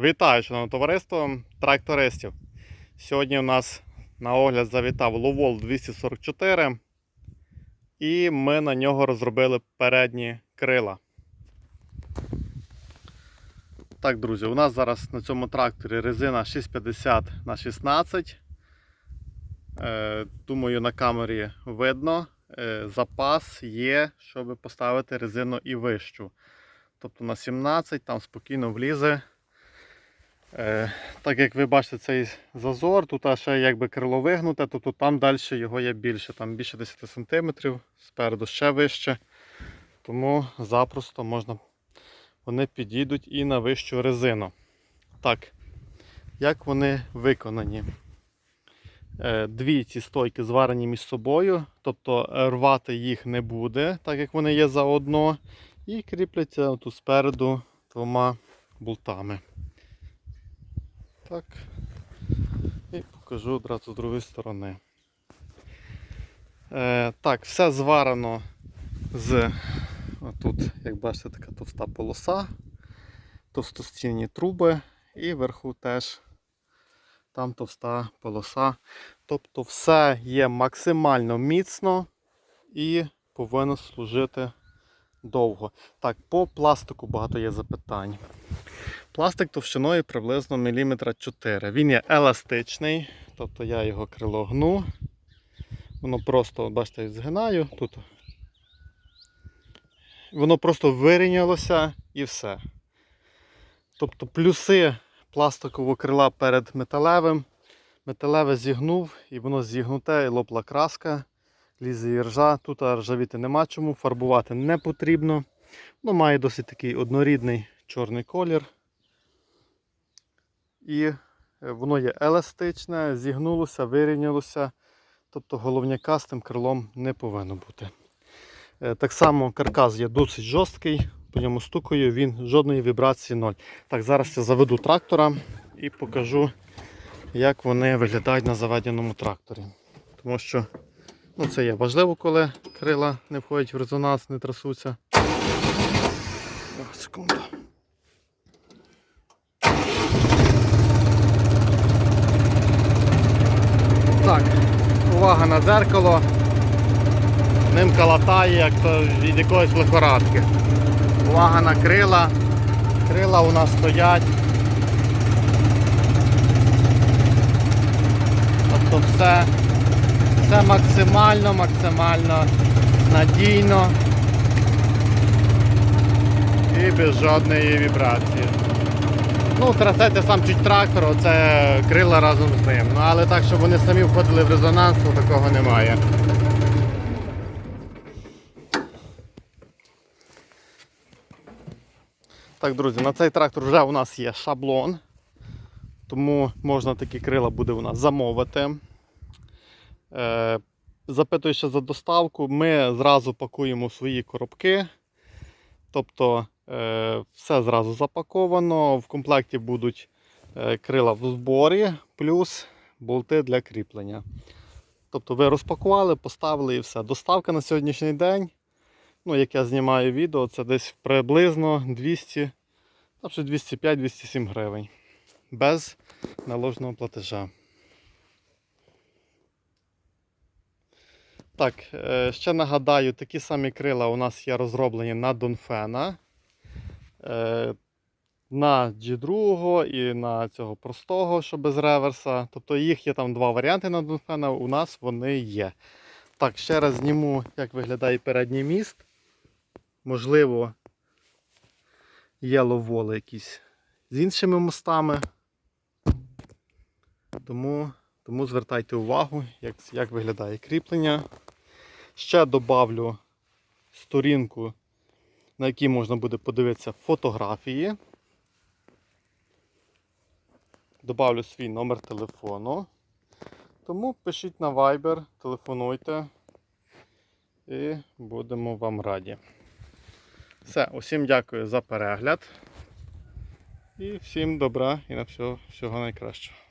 Вітаю, шановне товариство трактористів. Сьогодні у нас на огляд завітав Ловол 244 і ми на нього розробили передні крила. Так, друзі, у нас зараз на цьому тракторі резина 650 на 16. Е, Думаю, на камері видно. Е, Запас є, щоб поставити резину і вищу. Тобто на 17 там спокійно влізе. Е, так як ви бачите цей зазор, тут ще якби крило вигнуте, тобто там далі його є більше, там більше 10 см, спереду ще вище. Тому запросто можна вони підійдуть і на вищу резину. Так, як вони виконані? Е, Дві ці стойки зварені між собою, тобто е, рвати їх не буде, так як вони є заодно. І кріпляться тут спереду двома болтами. Так. І покажу одразу з другої сторони. Е, так, все зварено з тут, як бачите, така товста полоса, товстостінні труби і вверху теж там товста полоса. Тобто все є максимально міцно і повинно служити довго. Так, по пластику багато є запитань. Пластик товщиною приблизно міліметра 4. Він є еластичний, тобто я його крило гну. Воно просто, бачите, згинаю тут. Воно просто вирівнялося і все. Тобто плюси пластикового крила перед металевим. Металеве зігнув і воно зігнуте, і лопла краска, лізе і ржа. Тут ржавіти нема чому, фарбувати не потрібно. Воно має досить такий однорідний чорний колір. І е, воно є еластичне, зігнулося, вирівнялося. Тобто головняка з тим крилом не повинно бути. Е, Так само каркас є досить жорсткий, по ньому стукаю, він жодної вібрації ноль. Так, зараз я заведу трактора і покажу, як вони виглядають на заведеному тракторі. Тому що ну, це є важливо, коли крила не входять в резонанс, не трасуться. Секунду. Так, увага на дзеркало. Ним калатає, як то від якоїсь лихорадки. Увага на крила. Крила у нас стоять. Тобто все, все максимально, максимально надійно і без жодної вібрації. Ну, трасеться сам чуть трактор, оце крила разом з ним. Ну, але так, щоб вони самі входили в резонанс, то такого немає. Так, друзі, на цей трактор вже у нас є шаблон, тому можна такі крила буде у нас замовити. Е, запитуючи за доставку, ми зразу пакуємо свої коробки. Тобто все зразу запаковано. В комплекті будуть е, крила в зборі, плюс болти для кріплення. Тобто ви розпакували, поставили і все. Доставка на сьогоднішній день, ну, як я знімаю відео, це десь приблизно 200, там 205-207 гривень. Без наложеного платежа. Так, е, ще нагадаю, такі самі крила у нас є розроблені на Донфена. Е, На G2 і на цього простого, що без реверса. Тобто їх є там два варіанти на Донфена, у нас вони є. Так, ще раз зніму, як виглядає передній міст. Можливо, є ловоли якісь з іншими мостами. Тому, тому звертайте увагу, як, як виглядає кріплення. Ще добавлю сторінку, на якій можна буде подивитися фотографії. Добавлю свій номер телефону. Тому пишіть на Viber, телефонуйте і будемо вам раді. Все, усім дякую за перегляд. І всім добра і на всього, всього найкращого.